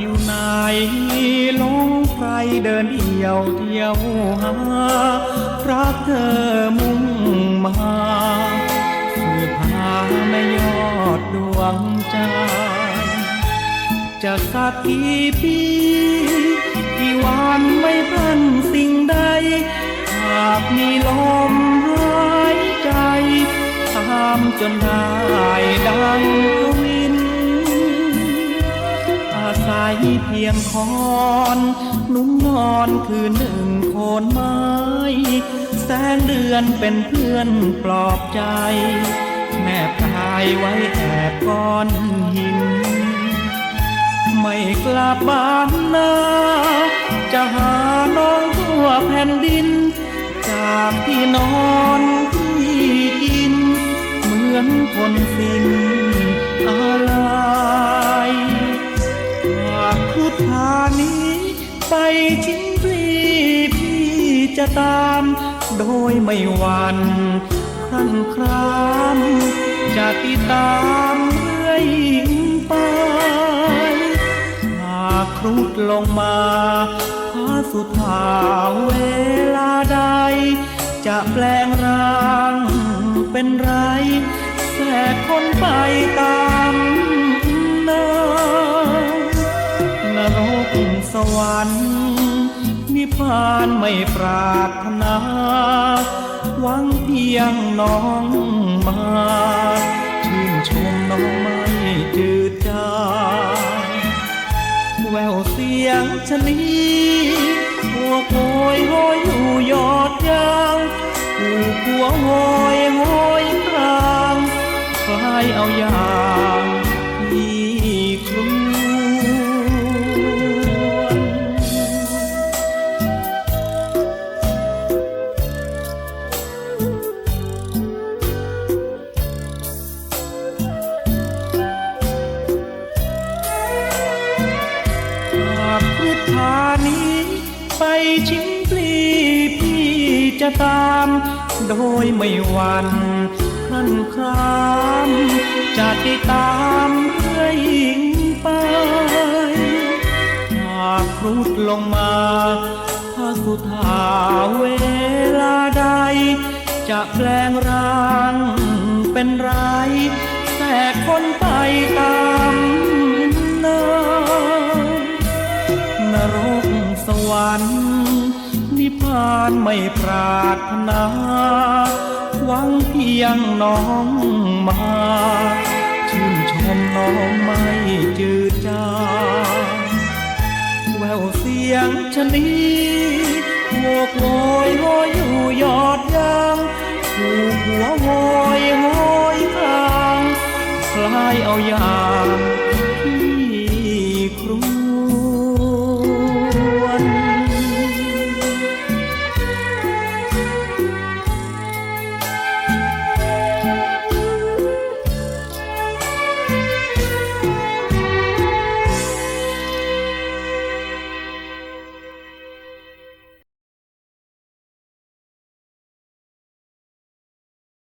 อยู่ไหนลงใครเดินเดี่ยวเที่ยวหารักเธอมุ่งมาสืบหาแม่ยอดดวงใจจะสักกี่ปีกี่วันไม่พันสิ่งใด หากมีลมหายใจ ตามจนได้ดัง เพียงคอนนุ่มนอนคือหนึ่งโคนไม้ แสงเดือนเป็นเพื่อนปลอบใจ แม่กายไว้แอบก้อนหิน ไม่กลับบ้านนาจะหาน้องทั่วแผ่นดิน จากที่นอนที่กิน เหมือนคนสิ้น จะตามโดยไม่หวันครั่นครามจะติดตามเรื่อยไปหากครุดลงมาพาสุดทาเวลาใด จะแปลงร่างเป็นไรแสกคนไปตามนานรกสวรรค์ นิพพานไม่ปรารถนา หวังเพียงน้องมา ชื่นชมน้องไม่จืดจางแววเสียงชะนีหัวโอยโหยอยู่ยอดยางหูหัวโหยโหยกลางคล้ายเอาอย่าง หากพุทธานี้ ไปชิงปลีพี่จะตาม โดยไม่หวั่นคลั่นครามจะติดตามเรื่อยไปหากครุดลงมาพระสุธาเวลาใด จะแปลงร่างเป็นไรแต่คนไปตา วรรค์นิพพานไม่ปรารถนา หวังเพียงน้องมา ชื่นชมน้องไม่จืดจางแววเสียงชนีโวกโวยโหยอยู่ยอดยางถูกหัวโวยโหยกลางคล้ายเอาอย่าง